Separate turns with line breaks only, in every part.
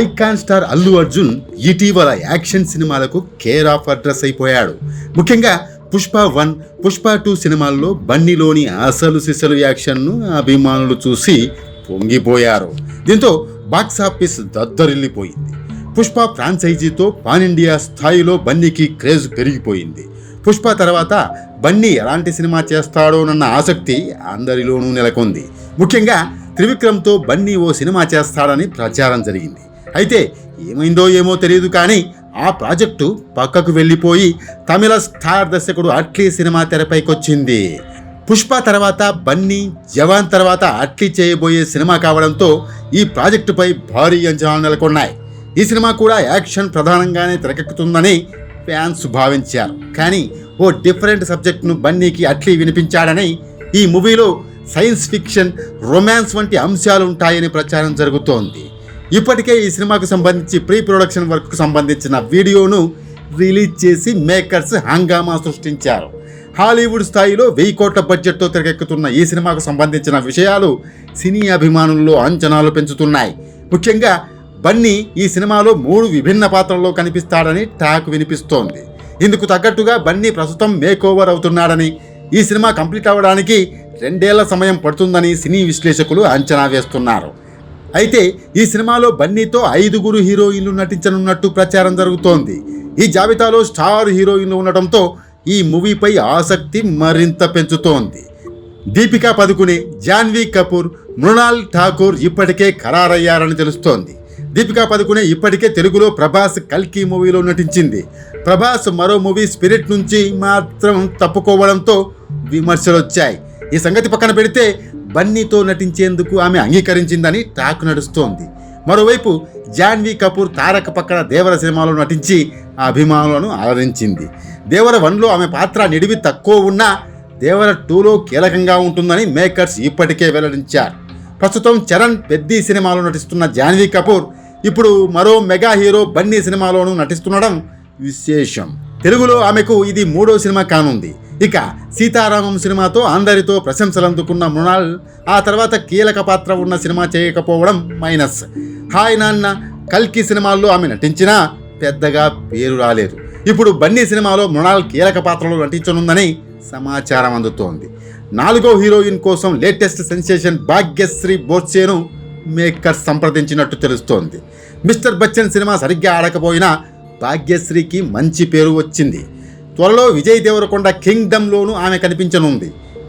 Icon star Allu Arjun ఇటీవల action సినిమాలకు care of address అయిపోయాడు. ముఖ్యంగా పుష్ప వన్ పుష్ప టూ సినిమాల్లో బన్నీలోని అసలు సిసలు యాక్షన్ను అభిమానులు చూసి పొంగిపోయారు. దీంతో బాక్సాఫీస్ దద్దరిల్లిపోయింది. పుష్ప ఫ్రాంచైజీతో పాన్ ఇండియా స్థాయిలో బన్నీకి క్రేజ్ పెరిగిపోయింది. పుష్ప తర్వాత బన్నీ ఎలాంటి సినిమా చేస్తాడోనన్న ఆసక్తి అందరిలోనూ నెలకొంది. ముఖ్యంగా త్రివిక్రమ్తో బన్నీ ఓ సినిమా చేస్తాడని ప్రచారం జరిగింది. అయితే ఏమైందో ఏమో తెలియదు కానీ ఆ ప్రాజెక్టు పక్కకు వెళ్ళిపోయి తమిళ స్టార్ దర్శకుడు అట్లీ సినిమా తెరపైకొచ్చింది. పుష్ప తర్వాత బన్నీ జవాన్ తర్వాత అట్లీ చేయబోయే సినిమా కావడంతో ఈ ప్రాజెక్టుపై భారీ అంచనాలు నెలకొన్నాయి. ఈ సినిమా కూడా యాక్షన్ ప్రధానంగానే తెరకెక్కుతుందని ఫ్యాన్స్ భావించారు. కానీ ఓ డిఫరెంట్ సబ్జెక్ట్ను బన్నీకి అట్లీ వినిపించాడని ఈ మూవీలో సైన్స్ ఫిక్షన్ రొమాన్స్ వంటి అంశాలు ఉంటాయని ప్రచారం జరుగుతోంది. ఇప్పటికే ఈ సినిమాకు సంబంధించి ప్రీ ప్రొడక్షన్ వర్క్కు సంబంధించిన వీడియోను రిలీజ్ చేసి మేకర్స్ హంగామా సృష్టించారు. హాలీవుడ్ స్థాయిలో వెయ్యి కోట్ల బడ్జెట్తో తెరకెక్కుతున్న ఈ సినిమాకు సంబంధించిన విషయాలు సినీ అభిమానుల్లో అంచనాలు పెంచుతున్నాయి. ముఖ్యంగా బన్నీ ఈ సినిమాలో మూడు విభిన్న పాత్రల్లో కనిపిస్తాడని టాక్ వినిపిస్తోంది. ఇందుకు తగ్గట్టుగా బన్నీ ప్రస్తుతం మేక్ ఓవర్ అవుతున్నాడని ఈ సినిమా కంప్లీట్ అవ్వడానికి రెండేళ్ళ సమయం పడుతుందని సినీ విశ్లేషకులు అంచనా వేస్తున్నారు. అయితే ఈ సినిమాలో బన్నీతో ఐదుగురు హీరోయిన్లు నటించనున్నట్టు ప్రచారం జరుగుతోంది. ఈ జాబితాలో స్టార్ హీరోయిన్లు ఉండటంతో ఈ మూవీపై ఆసక్తి మరింత పెంచుతోంది. దీపికా పదుకునే జాన్వీ కపూర్ మృణాల్ ఠాకూర్ ఇప్పటికే ఖరారయ్యారని తెలుస్తోంది. దీపికా పదుకునే ఇప్పటికే తెలుగులో ప్రభాస్ కల్కి మూవీలో నటించింది. ప్రభాస్ మరో మూవీ స్పిరిట్ నుంచి మాత్రం తప్పుకోవడంతో విమర్శలు వచ్చాయి ఈ సంగతి పక్కన పెడితే బన్నీతో నటించేందుకు ఆమె అంగీకరించిందని టాక్ నడుస్తోంది. మరోవైపు జాన్వీ కపూర్ తారక పక్కన దేవర సినిమాలో నటించి ఆ అభిమానులను ఆదరించింది. దేవర వన్లో ఆమె పాత్ర నిడివి తక్కువ ఉన్నా దేవర టూలో కీలకంగా ఉంటుందని మేకర్స్ ఇప్పటికే వెల్లడించారు. ప్రస్తుతం చరణ్ పెద్ది సినిమాలో నటిస్తున్న జాన్వీ కపూర్ ఇప్పుడు మరో మెగా హీరో బన్నీ సినిమాలోనూ నటిస్తుండడం విశేషం. తెలుగులో ఆమెకు ఇది మూడో సినిమా కానుంది. ఇక సీతారామం సినిమాతో అందరితో ప్రశంసలు అందుకున్న మృణాల్ ఆ తర్వాత కీలక పాత్ర ఉన్న సినిమా చేయకపోవడం మైనస్. హాయ్ నాన్న కల్కి సినిమాల్లో ఆమె నటించినా పెద్దగా పేరు రాలేదు. ఇప్పుడు బన్నీ సినిమాలో మృణాల్ కీలక పాత్రలో నటించనుందని సమాచారం అందుతోంది. నాలుగో హీరోయిన్ కోసం లేటెస్ట్ సెన్సేషన్ భాగ్యశ్రీ బోర్సేను మేకర్ సంప్రదించినట్టు తెలుస్తోంది. మిస్టర్ బచ్చన్ సినిమా సరిగ్గా ఆడకపోయినా భాగ్యశ్రీకి మంచి పేరు వచ్చింది. త్వరలో విజయ్ దేవరకొండ కింగ్డమ్లోనూ ఆమె కనిపించనుంది.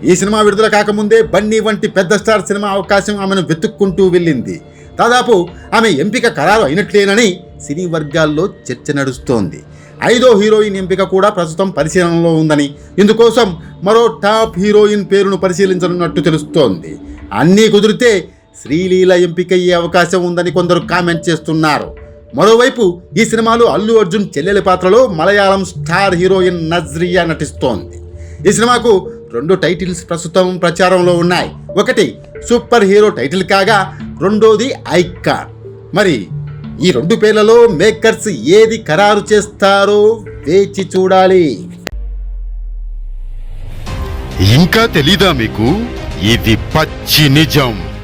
ఈ సినిమా విడుదల కాకముందే బన్నీ వంటి పెద్ద స్టార్ సినిమా అవకాశం ఆమెను వెతుక్కుంటూ వెళ్ళింది. దాదాపు ఆమె ఎంపిక ఖరారు అయినట్లేనని సినీ వర్గాల్లో చర్చ నడుస్తోంది. ఐదో హీరోయిన్ ఎంపిక కూడా ప్రస్తుతం పరిశీలనలో ఉందని ఇందుకోసం మరో టాప్ హీరోయిన్ పేరును పరిశీలించనున్నట్టు తెలుస్తోంది. అన్నీ కుదిరితే శ్రీలీల ఎంపికయ్యే అవకాశం ఉందని కొందరు కామెంట్ చేస్తున్నారు. మరోవైపు ఈ సినిమాలో అల్లు అర్జున్ చెల్లెలి పాత్రలో మలయాళం స్టార్ హీరోయిన్ నజ్రియా నటిస్తోంది. ఈ సినిమాకు రెండు టైటిల్స్ ప్రస్తుతం ప్రచారంలో ఉన్నాయి. ఒకటి సూపర్ హీరో టైటిల్ కాగా రెండోది ఐకాన్. మరి ఈ రెండు పేర్లలో మేకర్స్ ఏది ఖరారు చేస్తారో వేచి చూడాలి.
ఇంకా తెలీదా మీకు? ఇది పచ్చి నిజం.